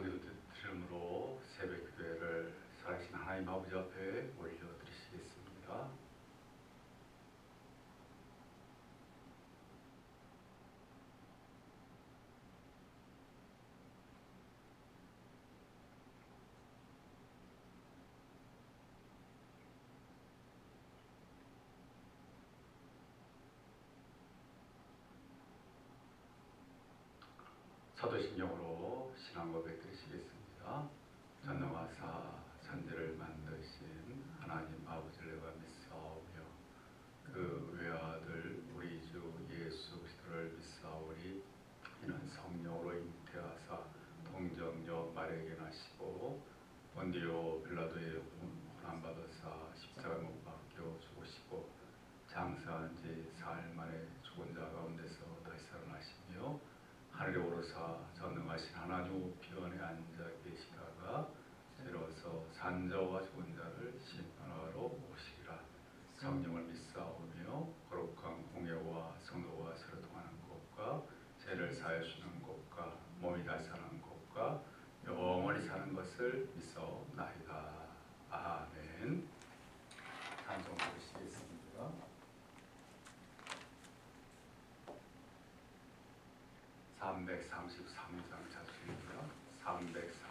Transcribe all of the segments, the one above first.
감격을 드림으로 새벽 교회를 살아계신 하나님 아버지 앞에 올려드리시겠습니다. 사도신경으로 신앙법에 끄시겠습니다. 전능화사 전제를 만나 333장 자수이고요. 333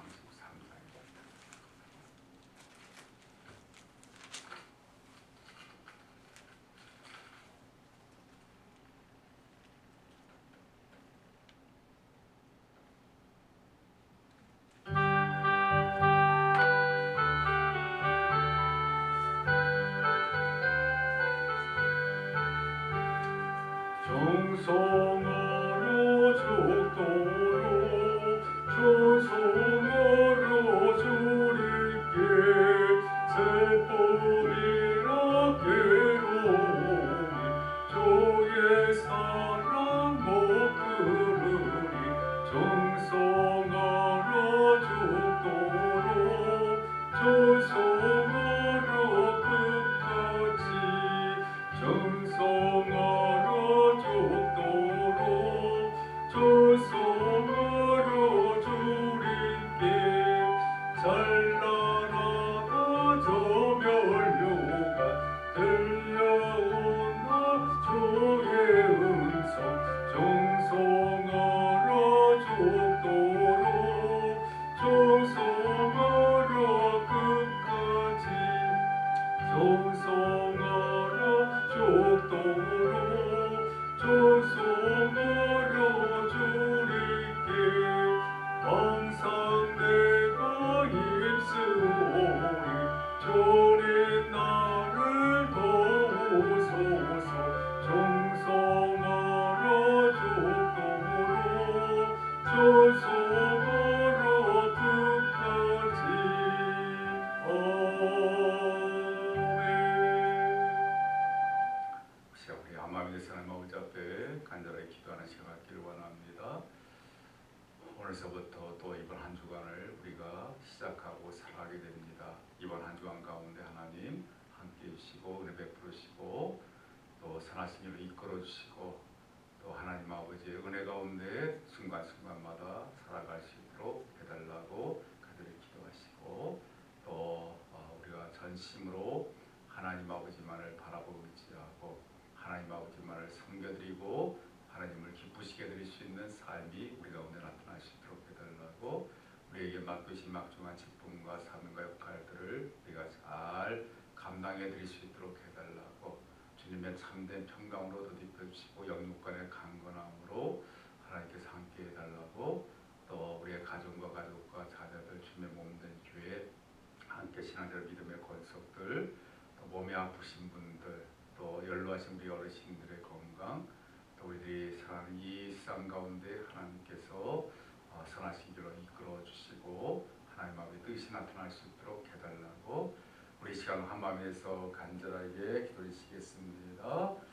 부르시게 드릴 수 있는 삶이 우리 가운데 나타날 수 있도록 해달라고 우리에게 맡기신 막중한 직분과 사명과 역할들을 우리가 잘 감당해 드릴 수 있도록 해달라고 주님의 참된 평강으로 덧입혀 주시고 영육간의 강건함으로 하나님께서 함께 해달라고 또 우리의 가정과 가족과 자녀들 주님의 몸된 교회 함께 신앙적 믿음의 권속들 또 몸이 아프신 시간 한마음에서 간절하게 기도리시겠습니다.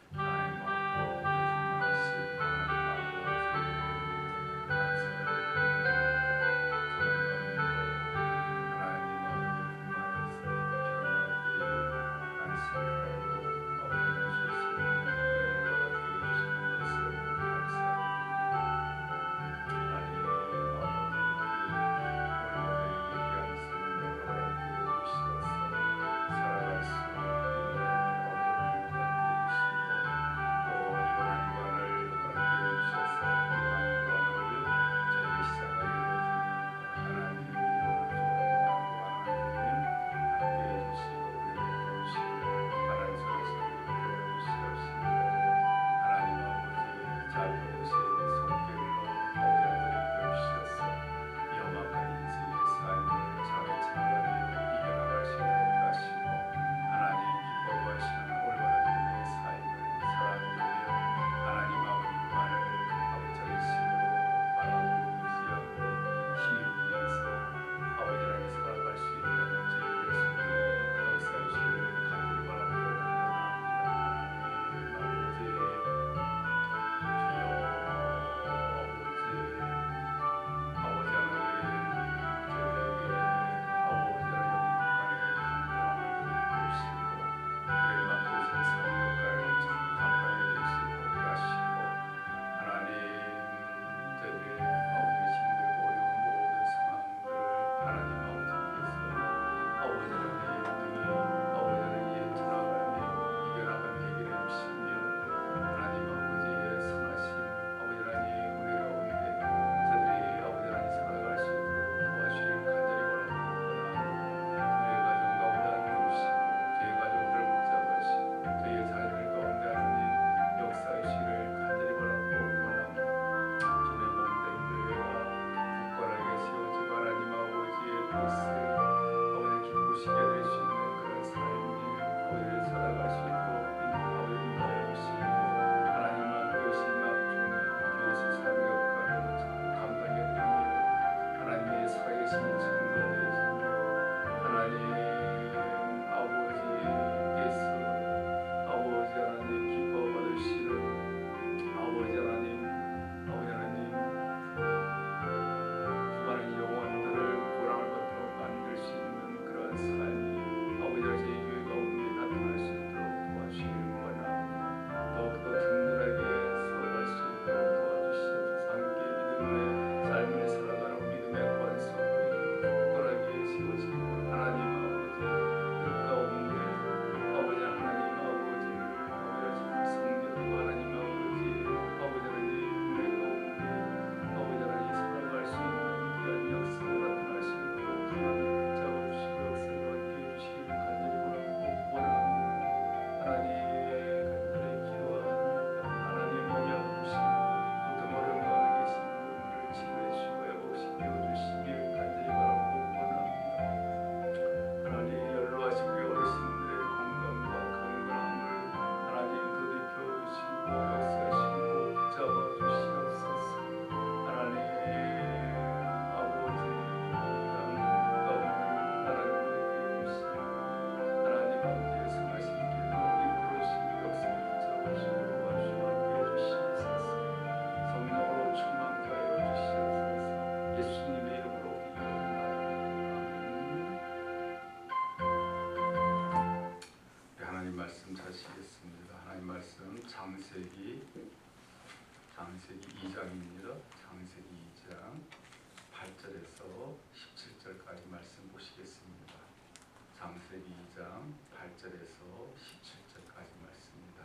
창세기 2장 8절에서 17절까지 말씀입니다.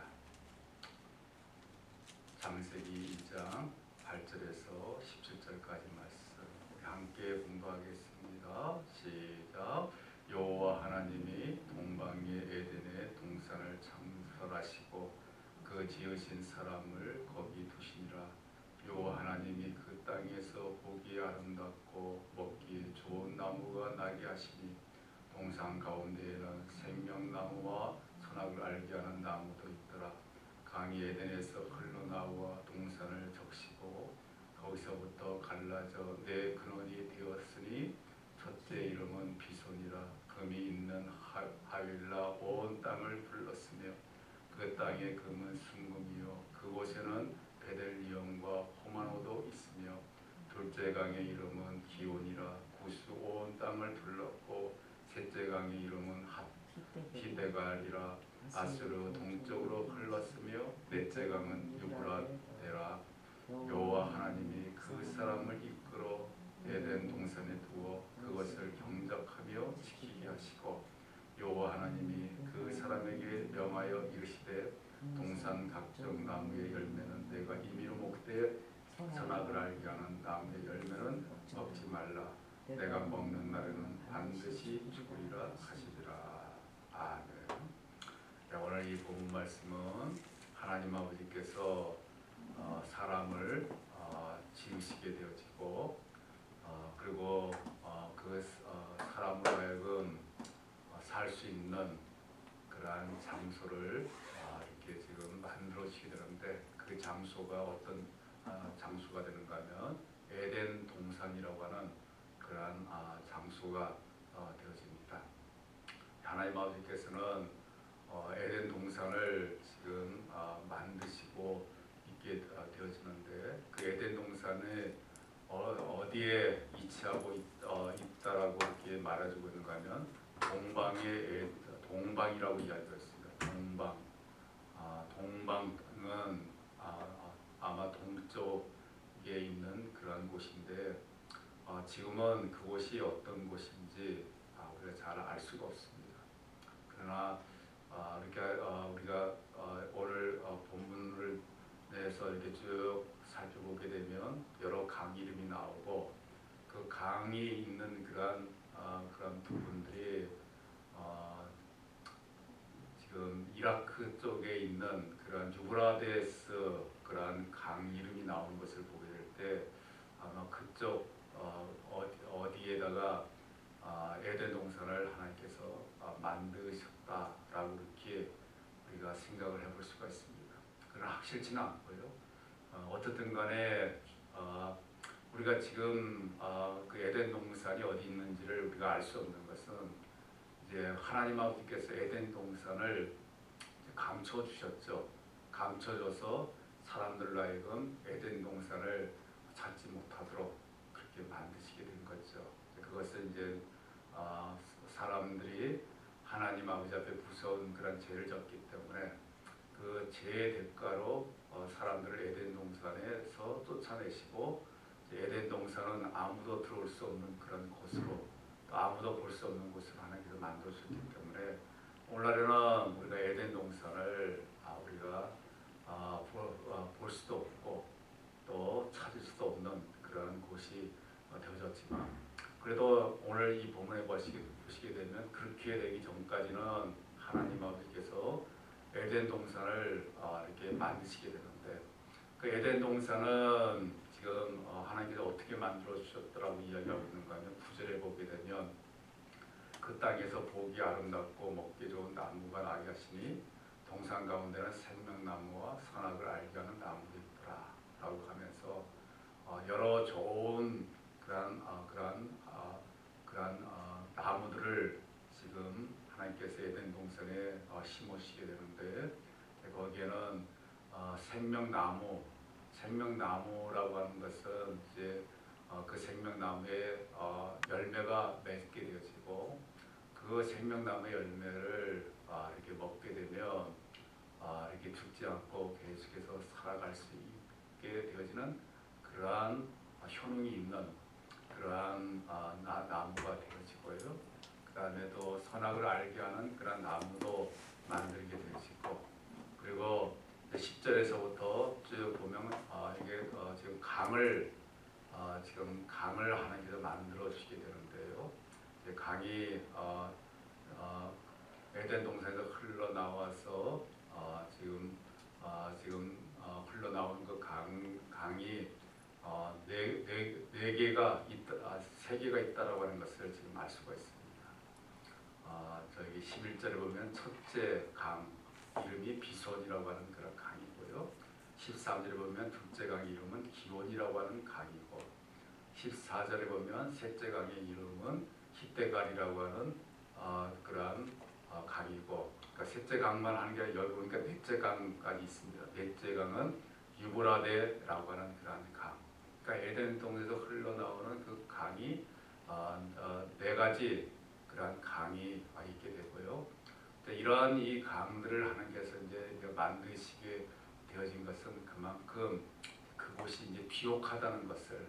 창세기 2장 8절에서 17절까지 말씀 함께 공부하겠습니다. 시작. 여호와 하나님이 동방의 에덴에 동산을 창설하시고 그 지으신 사람을 거기 두시니라. 여호와 하나님이 그 땅에서 보기 아름답고 먹기 좋은 나무가 나게 하시니 동산 가운데에는 생명나무와 선악을 알게 하는 나무도 있더라. 강이 에덴에서 흘러나와 동산을 적시고 거기서부터 갈라져 내 근원이 되었으니 첫째 이름은 비손이라. 금이 있는 하- 하윌라 온 땅을 불렀으며 그 땅의 금은 순금이요. 그곳에는 베델리엄과 호마노도 있으며 둘째 강의 이름은 기온이라. 구스 온 땅을 불렀고 셋째 강의 이름은 핫 히데갈이라 아스르 동쪽으로 흘렀으며 넷째 강은 유브라데라. 여호와 하나님이 그 사람을 이끌어 에덴 동산에 두어 그것을 경작하며 지키게 하시고 여호와 하나님이 그 사람에게 명하여 이르시되 동산 각종 나무의 열매는 내가 임의로 먹되 선악을 알게 하는 나무의 열매는 먹지 말라 내가 먹는 날에는 반드시 죽으리라 하시리라. 아멘. 네, 오늘 이 본문 말씀은 하나님 아버지께서 어, 사람을 어, 지으시게 되어지고 어, 그리고 어, 그 어, 사람으로 하여금 어, 살수 있는 그러한 장소를 어, 이렇게 지금 만들어 주시게 되는데 그 장소가 어떤 어, 장소가 되는가 하면 에덴 동산이라고 하는 그러한 아, 장소가 어, 되어집니다. 하나님 아버지께서는 어, 에덴 동산을 지금 어, 만드시고 있게 어, 되어지는데 그 에덴 동산에 어, 어디에 위치하고 있, 어, 있다라고 이렇게 말해주고 있는가 하면 동방의 에, 동방이라고 이야기가 있습니다. 동방 아, 동방은 아, 아, 마 동쪽에 있는 그런 곳인데 어, 지금은 그곳이 어떤 곳인지 아, 우리가 잘 알 수가 없습니다. 그러나 아, 이렇게 어, 우리가 어, 오늘 어, 본문을 내서 이렇게 쭉 살펴보게 되면 여러 강 이름이 나오고 그 강이 있는 그런 어, 그런 부분들이 어, 지금 이라크 쪽에 있는 그런 유브라데스 그런 강 이름이 나오는 것을 보게 될 때 아마 그쪽 어, 어디, 어디에다가 아, 에덴 동산을 하나님께서 아, 만드셨다라고 이렇게 우리가 생각을 해볼 수가 있습니다. 확실치는 않고요. 어, 어떻든 간에 어, 우리가 지금 어, 그 에덴 동산이 어디 있는지를 우리가 알 수 없는 것은 이제 하나님 아버지께서 에덴 동산을 감춰 주셨죠. 감춰줘서 사람들로 하여금 에덴 동산을 찾지 못하도록 그렇게 만드시게 된 거죠. 그것은 이제 어, 사람들이 하나님 아버지 앞에 무서운 그런 죄를 졌기 그 죄의 대가로 어, 사람들을 에덴 동산에서 쫓아내시고 에덴 동산은 아무도 들어올 수 없는 그런 곳으로 또 아무도 볼 수 없는 곳으로 하나님께서 만들어주셨기 때문에 오늘날에는 우리가 에덴 동산을 아, 우리가 아, 볼, 아, 볼 수도 없고 또 찾을 수도 없는 그런 곳이 어, 되어졌지만 그래도 오늘 이 본문에 보시게 되면 그렇게 되기 전까지는 하나님 아버지께서 에덴 동산을 어, 이렇게 만드시게 되는데 그 에덴 동산은 지금 어, 하나님께서 어떻게 만들어 주셨더라고 이야기하고 있는가 하면 구절에 보게 되면 그 땅에서 보기 아름답고 먹기 좋은 나무가 나게 하시니 동산 가운데는 생명나무와 선악을 알게 하는 나무도 있더라라고 하면서 어, 여러 좋은 그런 어, 그런 어, 그런 어, 나무들을 지금 하나님께서 에덴 동산에 어, 심으시게 되는데 거기에는 어, 생명나무 생명나무라고 하는 것은 이제 어, 그 생명나무에 어, 열매가 맺게 되어지고 그 생명나무의 열매를 아, 이렇게 먹게 되면 아, 이렇게 죽지 않고 계속해서 살아갈 수 있게 되어지는 그러한 아, 효능이 있는 그러한 아, 나, 나무가 되어지고요. 그 다음에 또 선악을 알게 하는 그런 나무도 만들게 되시고 그리고 10절에서부터 쭉 보면 어, 이게 어, 지금 강을 어, 지금 강을 하나님께서 만들어 주시게 되는데요. 강이 어, 어, 에덴 동산에서 흘러 나와서 어, 지금 어, 지금 어, 흘러 나오는 그강 강이 어, 네, 네, 네 개가 있다, 아, 세 개가 있다라고 하는 것을 지금 알 수가 있습니다. 어, 저기 11절에 보면 첫째 강 이름이 비손이라고 하는 그런 강이고요. 13절에 보면 둘째 강 이름은 기온이라고 하는 강이고 14절에 보면 셋째 강의 이름은 히데갈이라고 하는 어, 그러한 어, 강이고 그러니까 셋째 강만 하는 게 여기 보니까 넷째 강까지 있습니다. 넷째 강은 유브라데라고 하는 그러한 강. 그러니까 에덴 동에서 흘러나오는 그 강이 어, 어, 네 가지 그러한 강이. 이제 이러한 이 강들을 하나님께서 이제 만드시게 되어진 것은 그만큼 그곳이 이제 비옥하다는 것을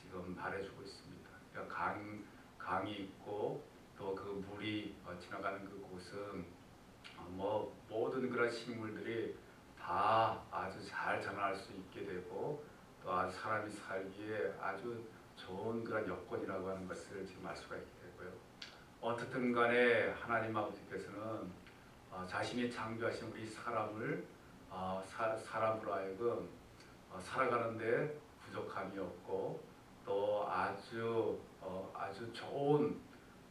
지금 말해주고 있습니다. 그러니까 강 강이 있고 또 그 물이 어, 지나가는 그 곳은 어, 뭐 모든 그런 식물들이 다 아주 잘 자랄 수 있게 되고 또 사람이 살기에 아주 좋은 그런 여건이라고 하는 것을 지금 알 수가 있게 되고요. 어떻든 간에 하나님 아버지께서는 어, 자신이 창조하신 우리 사람을 어, 사, 사람으로 하여금 어, 살아가는데 부족함이 없고 또 아주 어, 아주 좋은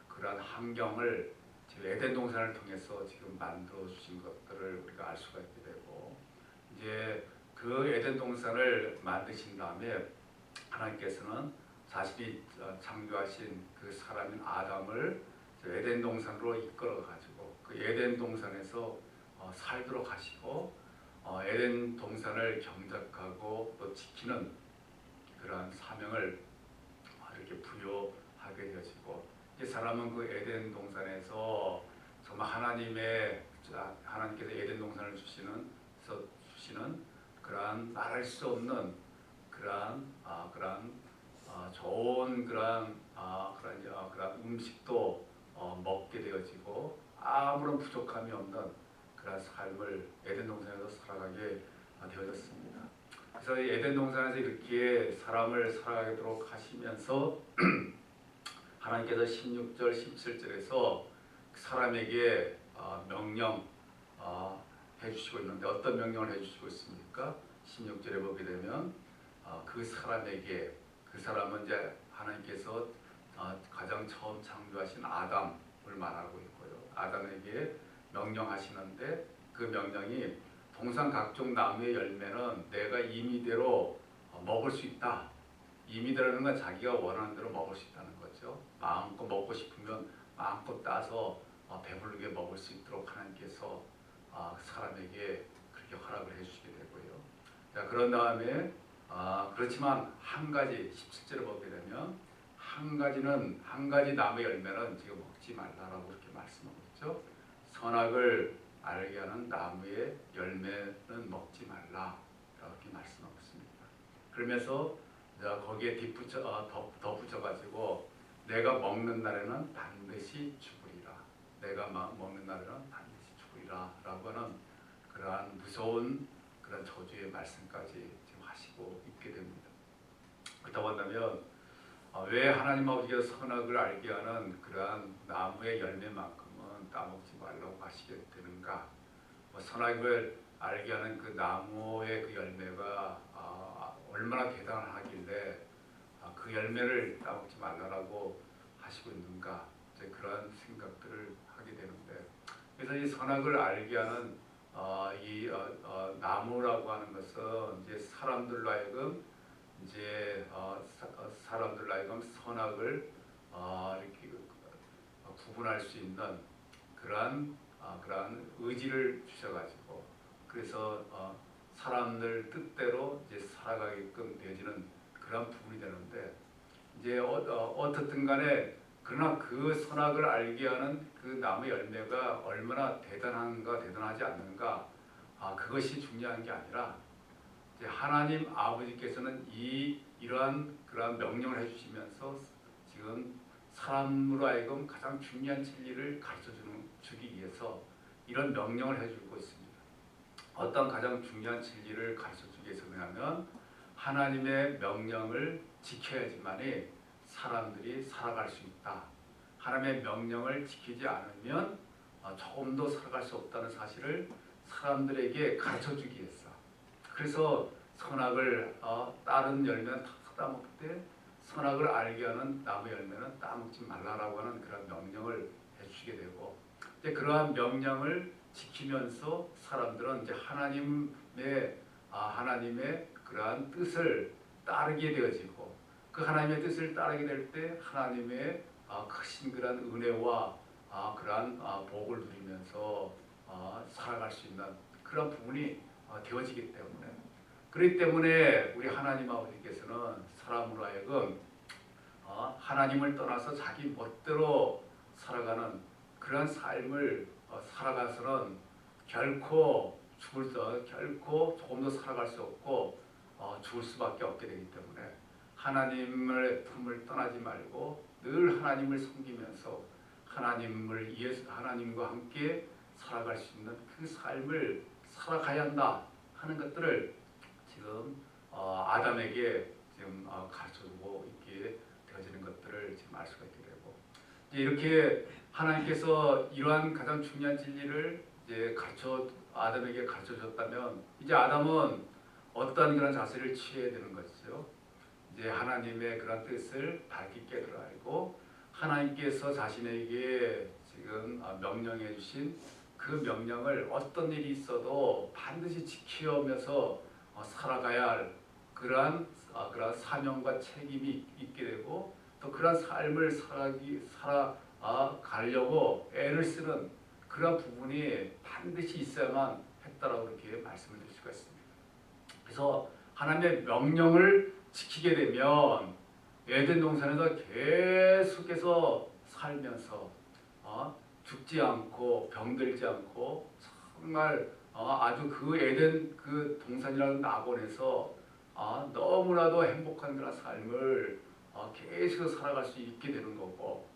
그런 환경을 지금 에덴 동산을 통해서 지금 만들어 주신 것들을 우리가 알 수가 있게 되고 이제 그 에덴 동산을 만드신 다음에 하나님께서는 자신이 어, 창조하신 그 사람인 아담을 에덴 동산으로 이끌어 가지고 그 에덴 동산에서 어, 살도록 하시고 어, 에덴 동산을 경작하고 또 지키는 그러한 사명을 어, 이렇게 부여하게 되어지고 이 사람은 그 에덴 동산에서 정말 하나님의 자, 하나님께서 에덴 동산을 주시는 서 주시는 그러한 말할 수 없는 그러한 아, 그러한 아, 좋은 그러한 아, 그런 아, 그런 음식도 어, 먹게 되어지고 아무런 부족함이 없는 그런 삶을 에덴 동산에서 살아가게 아, 되어졌습니다. 그래서 이 에덴 동산에서 이렇게 사람을 살아가도록 하시면서 하나님께서 16절, 17절에서 사람에게 어, 명령 어, 해주시고 있는데 어떤 명령을 해주시고 있습니까? 16절에 보게 되면 어, 그 사람에게 그 사람은 이제 하나님께서 어, 가장 처음 창조하신 아담을 말하고 있고요. 아담에게 명령하시는데 그 명령이 동산 각종 나무의 열매는 내가 임의대로 어, 먹을 수 있다. 임의대로는 건 자기가 원하는 대로 먹을 수 있다는 거죠. 마음껏 먹고 싶으면 마음껏 따서 어, 배부르게 먹을 수 있도록 하나님께서 아, 사람에게 그렇게 허락을 해주시게 되고요. 자 그런 다음에 아, 그렇지만 한 가지 17절을 보게 되면 한 가지는 한 가지 나무의 열매는 지금 먹지 말라라고 그렇게 말씀하고 있죠. 선악을 알게 하는 나무의 열매는 먹지 말라 이렇게 말씀하고 있습니다. 그러면서 자, 거기에 덧붙여 어, 덧, 덧붙여 가지고 내가 먹는 날에는 반드시 죽으리라. 내가 마- 먹는 날에는 반드시 죽으리라 라고 하는 그러한 무서운 그런 저주의 말씀까지 지금 하시고 있게 됩니다. 그렇다고 한다면 어, 왜 하나님 아버지께서 선악을 알게 하는 그러한 나무의 열매만큼은 따먹지 말라고 하시게 되는가? 뭐 선악을 알게 하는 그 나무의 그 열매가 아, 얼마나 대단하길래 아, 그 열매를 따먹지 말라라고 하시고 있는가? 이제 그런 생각들을 하게 되는데 그래서 이 선악을 알게 하는 어, 이 어, 어, 나무라고 하는 것은 이제 사람들로 하여금 이제 어, 사, 어, 사람들로 하여금 선악을 어, 이렇게 어, 구분할 수 있는 그러한 어, 그러한 의지를 주셔가지고 그래서 어, 사람들 뜻대로 이제 살아가게끔 되어지는 그런 부분이 되는데 이제 어, 어, 어떻든 간에 그러나 그 선악을 알게 하는 그 나무 열매가 얼마나 대단한가 대단하지 않는가 아 그것이 중요한 게 아니라 하나님 아버지께서는 이 이러한 그러한 명령을 해주시면서 지금 사람으로 하여금 가장 중요한 진리를 가르쳐 주는 주기 위해서 이런 명령을 해주고 있습니다. 어떤 가장 중요한 진리를 가르쳐 주기 위해서 그러냐면 하나님의 명령을 지켜야지만이 사람들이 살아갈 수 있다. 하나님의 명령을 지키지 않으면 어, 조금 더 살아갈 수 없다는 사실을 사람들에게 가르쳐 주기 위해서. 그래서 선악을 어, 다른 열매는 다 따먹되 선악을 알게 하는 나무 열매는 따먹지 말라라고 하는 그런 명령을 해주게 되고 이제 그러한 명령을 지키면서 사람들은 이제 하나님의 아, 하나님의 그러한 뜻을 따르게 되어지고 그 하나님의 뜻을 따르게 될 때 하나님의 아, 크신 그러한 은혜와 아, 그러한 아, 복을 누리면서 아, 살아갈 수 있는 그런 부분이 아, 되어지기 때문에. 그렇기 때문에 우리 하나님 아버지께서는 사람으로 하여금 어, 하나님을 떠나서 자기 멋대로 살아가는 그런 삶을 어, 살아가서는 결코 죽을 수 결코 조금 더 살아갈 수 없고 어, 죽을 수밖에 없게 되기 때문에 하나님의 품을 떠나지 말고 늘 하나님을 섬기면서 하나님을 위해서 하나님과 함께 살아갈 수 있는 그 삶을 살아가야 한다 하는 것들을 지금 어, 아담에게 지금 어, 가르쳐주고 있게 되어지는 것들을 지금 알 수가 있게 되고 이제 이렇게 하나님께서 이러한 가장 중요한 진리를 이제 가르쳐 아담에게 가르쳐 줬다면 이제 아담은 어떠한 그런 자세를 취해야 되는 것이죠. 이제 하나님의 그런 뜻을 밝게 깨달아 알고 하나님께서 자신에게 지금 어, 명령해 주신 그 명령을 어떤 일이 있어도 반드시 지키면서 어, 살아가야 할 그러한 어, 그러한 사명과 책임이 있게 되고 또 그러한 삶을 살아기 살아가려고 애를 쓰는 그런 부분이 반드시 있어야만 했다라고 이렇게 말씀을 드릴 수가 있습니다. 그래서 하나님의 명령을 지키게 되면 에덴 동산에서 계속해서 살면서 어, 죽지 않고 병들지 않고 정말 어, 아주 그 에덴 그 동산이라는 낙원에서 어, 너무나도 행복한 그런 삶을 어, 계속 살아갈 수 있게 되는 거고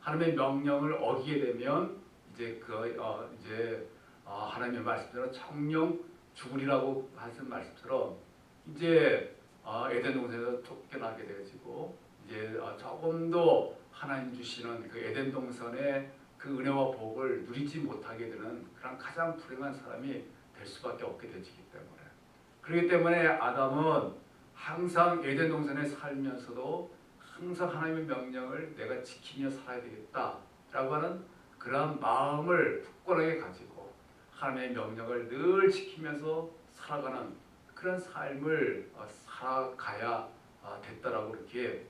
하나님의 명령을 어기게 되면 이제 그 어, 이제 어, 하나님의 말씀대로 청령 죽으리라고 하신 말씀처럼 이제 어, 에덴 동산에서 쫓겨나게 되어지고 이제 어, 조금 더 하나님 주시는 그 에덴 동산의 그 은혜와 복을 누리지 못하게 되는 그런 가장 불행한 사람이 될 수밖에 없게 되지기 때문에 그렇기 때문에 아담은 항상 에덴 동산에 살면서도 항상 하나님의 명령을 내가 지키며 살아야 되겠다라고 하는 그런 마음을 굳건하게 가지고 하나님의 명령을 늘 지키면서 살아가는 그런 삶을 어, 살아가야 어, 됐다라고 이렇게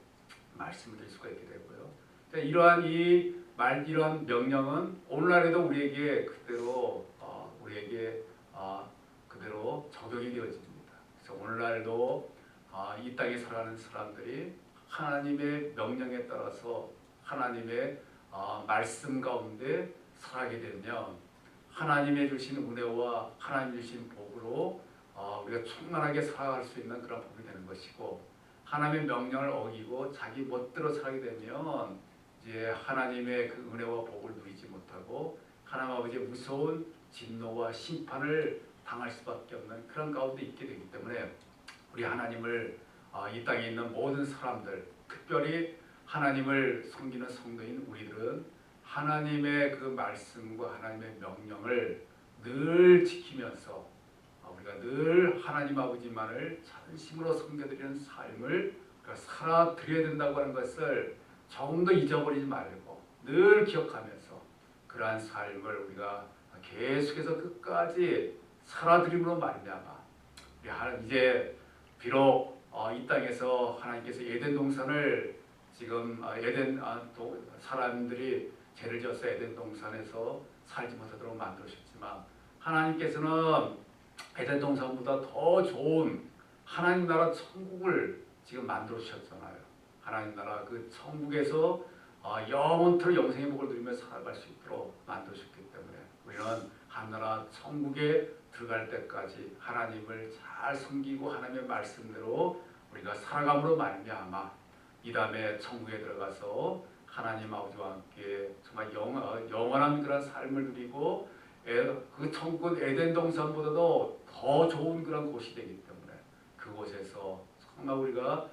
말씀을 드릴 수가 있게 되고요. 이러한 이 말 이런 명령은 오늘날에도 우리에게 그대로 어, 우리에게 어, 그대로 적용이 되어집니다. 그래서 오늘날도 어, 이 땅에 살아가는 사람들이 하나님의 명령에 따라서 하나님의 어, 말씀 가운데 살아게 되면 하나님의 주신 은혜와 하나님 주신 복으로 어, 우리가 충만하게 살아갈 수 있는 그런 복이 되는 것이고 하나님의 명령을 어기고 자기 멋대로 살게 되면 이제 하나님의 그 은혜와 복을 누리지 못하고 하나님 아버지의 무서운 진노와 심판을 당할 수밖에 없는 그런 가운데 있게 되기 때문에 우리 하나님을 어, 이 땅에 있는 모든 사람들 특별히 하나님을 섬기는 성도인 우리들은 하나님의 그 말씀과 하나님의 명령을 늘 지키면서 어, 우리가 늘 하나님 아버지만을 전심으로 섬겨드리는 삶을 살아드려야 된다고 하는 것을 조금 더 잊어버리지 말고 늘 기억하면서 그러한 삶을 우리가 계속해서 끝까지 살아드림으로 말미암아 이제 비록 어, 이 땅에서 하나님께서 에덴 동산을 지금 어, 에덴 아, 도, 사람들이 죄를 지어서 에덴 동산에서 살지 못하도록 만들으셨지만 하나님께서는 에덴 동산보다 더 좋은 하나님 나라 천국을 지금 만들어 주셨잖아요. 하나님 나라 그 천국에서 어, 영원토록 영생의 복을 누리며 살아갈 수 있도록 만드셨기 때문에 우리는 하나라 천국에 들어갈 때까지 하나님을 잘 섬기고 하나님의 말씀대로 우리가 살아감으로 말미암아 이 다음에 천국에 들어가서 하나님 아버지와 함께 정말 영원, 영원한 그런 삶을 누리고 에- 그 천국 에덴 동산보다도 더 좋은 그런 곳이 되기 때문에 그곳에서 정말 우리가 어,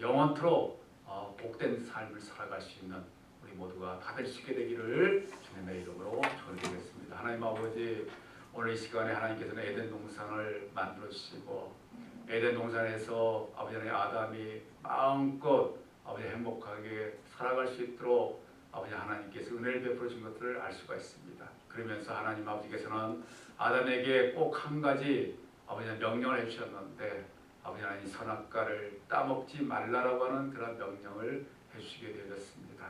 영원토록 어, 복된 삶을 살아갈 수 있는 우리 모두가 다될수 있게 되기를 주님의 이름으로 축원드리겠습니다. 하나님 아버지 오늘 이 시간에 하나님께서는 에덴 동산을 만들어 주시고 에덴 동산에서 아버지 하나님 아담이 마음껏 아버지 행복하게 살아갈 수 있도록 아버지 하나님께서 은혜를 베풀어 준 것들을 알 수가 있습니다. 그러면서 하나님 아버지께서는 아담에게 꼭 한 가지 아버지 명령을 해주셨는데 아버지 하나님 선악과를 따먹지 말라라고 하는 그런 명령을 해주시게 되었습니다.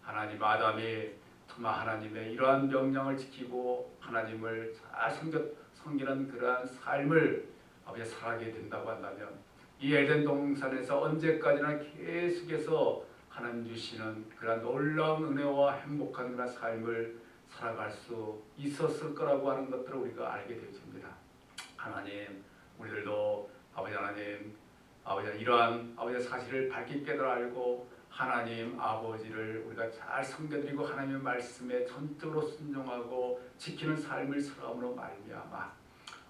하나님 아담이 정말 하나님의 이러한 명령을 지키고 하나님을 잘 섬겨, 섬기는 그러한 삶을 아버지 살아가게 된다고 한다면 이 에덴 동산에서 언제까지나 계속해서 하나님 주시는 그런 놀라운 은혜와 행복한 그런 삶을 살아갈 수 있었을 거라고 하는 것들을 우리가 알게 되어집니다. 하나님, 우리들도 아버지 하나님, 아버지 이러한 아버지 사실을 밝게 깨달아 알고 하나님 아버지를 우리가 잘 섬겨드리고 하나님의 말씀에 전적으로 순종하고 지키는 삶을 살아감으로 말미암아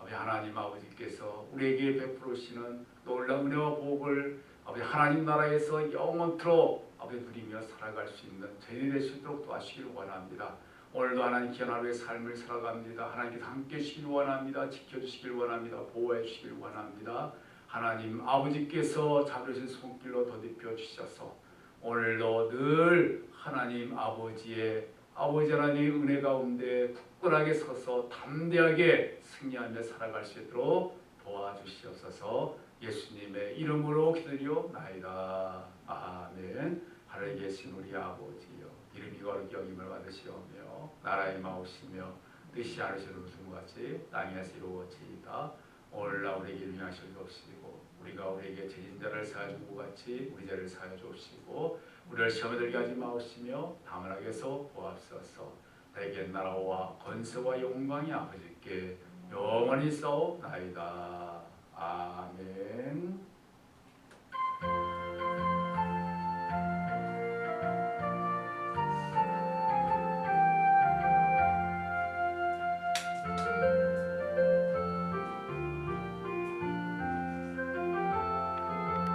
아버지 하나님 아버지께서 우리에게 베풀으시는 놀라운 은혜와 복을 아버지 하나님 나라에서 영원토록 아버지 누리며 살아갈 수 있는 저희들이 있도록 도와주시기를 원합니다. 오늘도 하나님 귀한 하루의 삶을 살아갑니다. 하나님께서 함께 해주시길 원합니다. 지켜주시길 원합니다. 보호해 주시길 원합니다. 하나님 아버지께서 잡으신 손길로 더듬혀 주셔서 오늘도 늘 하나님 아버지의 아버지 하나님 은혜 가운데 굳건하게 서서 담대하게 승리하며 살아갈 수 있도록 도와주시옵소서 예수님의 이름으로 기도리옵나이다. 아멘. 하늘에 계신 우리 아버지여 이름이 거룩히 여김을 받으시오며 나라의 마오시며 뜻이 하늘에서 같이 땅에서 이루어지이다. 오늘날 우리에게 일용하실 주옵시고 우리가 우리에게 죄진 자를 사하여 주고 같이 우리 죄를 사하여 주옵시고 우리를 시험에 들게 하지 마옵시며 다문하게 해서 보옵소서 내게 나라와 권세와 영광이 아버지께 영원히 싸우나이다. 아멘